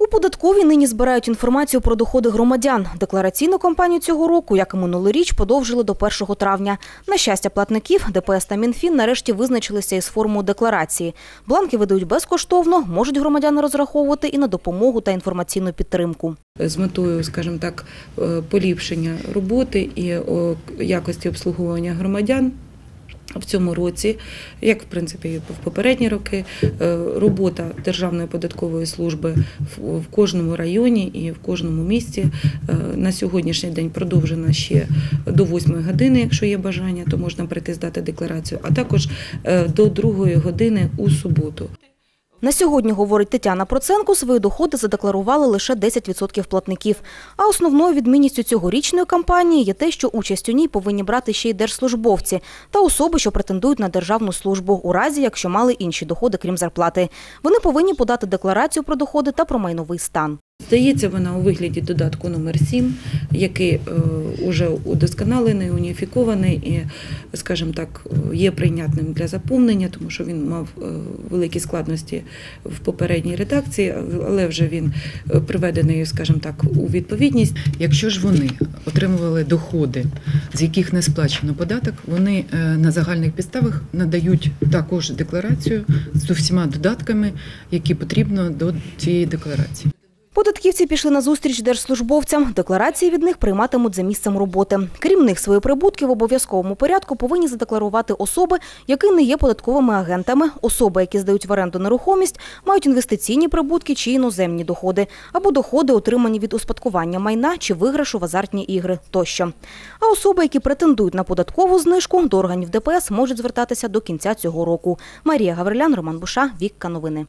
У податковій нині збирають інформацію про доходи громадян. Деклараційну кампанію цього року, як і минулоріч, подовжили до 1 травня. На щастя платників, ДПС та Мінфін нарешті визначилися із формою декларації. Бланки видають безкоштовно, можуть громадяни розраховувати і на допомогу та інформаційну підтримку. з метою, скажімо так, е, поліпшення роботи і якості обслуговування громадян. В цьому році, як в принципі і в попередні роки, е, робота Державної податкової служби в- кожному районі і в кожному місті е, на сьогоднішній день продовжена ще до 8 години, якщо є бажання, то можна прийти здати декларацію, а також е, до 2 години у суботу. На сьогодні, говорить Тетяна Проценко, свої доходи задекларували лише 10% платників. А основною відмінністю цьогорічної кампанії є те, що участь у ній повинні брати ще й держслужбовці та особи, що претендують на державну службу, у разі якщо мали інші доходи, крім зарплати. Вони повинні подати декларацію про доходи та про майновий стан. Здається, вона у вигляді додатку номер 7, який вже удосконалений, уніфікований і, скажімо так, е, є прийнятним для заповнення, тому що він мав е, великі складності в попередній редакції, але вже він е, приведений, скажімо так, у відповідність. Якщо ж вони отримували доходи, з яких не сплачено податок, вони е, на загальних підставах надають також декларацію з усіма додатками, які потрібно до цієї декларації. Податківці пішли на зустріч держслужбовцям. Декларації від них прийматимуть за місцем роботи. Крім них, свої прибутки в обов'язковому порядку повинні задекларувати особи, які не є податковими агентами, особи, які здають в оренду нерухомість, мають інвестиційні прибутки чи іноземні доходи, або доходи, отримані від успадкування майна чи виграшу в азартні ігри тощо. А особи, які претендують на податкову знижку, до органів ДПС можуть звертатися до кінця цього року. Марія Гаврилян, Роман Буша, Вікка Новини.